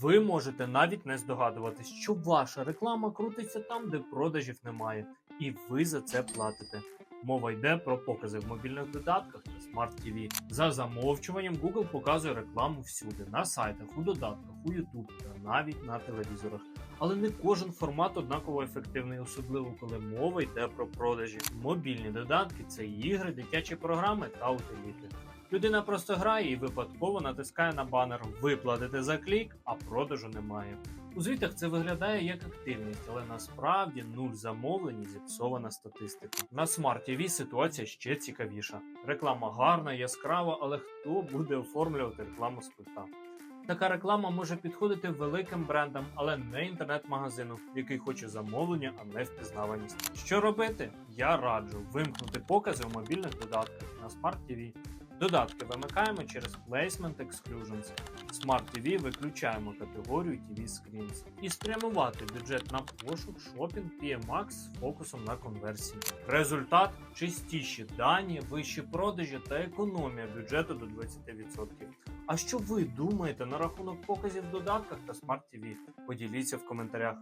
Ви можете навіть не здогадуватись, що ваша реклама крутиться там, де продажів немає, і ви за це платите. Мова йде про покази в мобільних додатках та Smart TV. За замовчуванням Google показує рекламу всюди на сайтах, у додатках, у YouTube та навіть на телевізорах. Але не кожен формат однаково ефективний, особливо коли мова йде про продажі. Мобільні додатки це ігри, дитячі програми та утиліти. Людина просто грає і випадково натискає на банер Виплатити за клік, а продажу немає. У звітах це виглядає як активність, але насправді нуль замовлень і зіпсована статистика. На Smart TV ситуація ще цікавіша. Реклама гарна, яскрава, але хто буде оформлювати рекламу з пульта? Така реклама може підходити великим брендам, але не інтернет-магазину, який хоче замовлення, а не впізнаваність. Що робити? Я раджу вимкнути покази в мобільних додатках на Smart TV. Додатки вимикаємо через Placement Exclusions. Smart TV виключаємо категорію TV Screens і спрямувати бюджет на пошук, шопінг, PMAX з фокусом на конверсії. Результат чистіші дані, вищі продажі та економія бюджету до 20%. А що ви думаєте на рахунок показів в додатках та Smart TV? Поділіться в коментарях.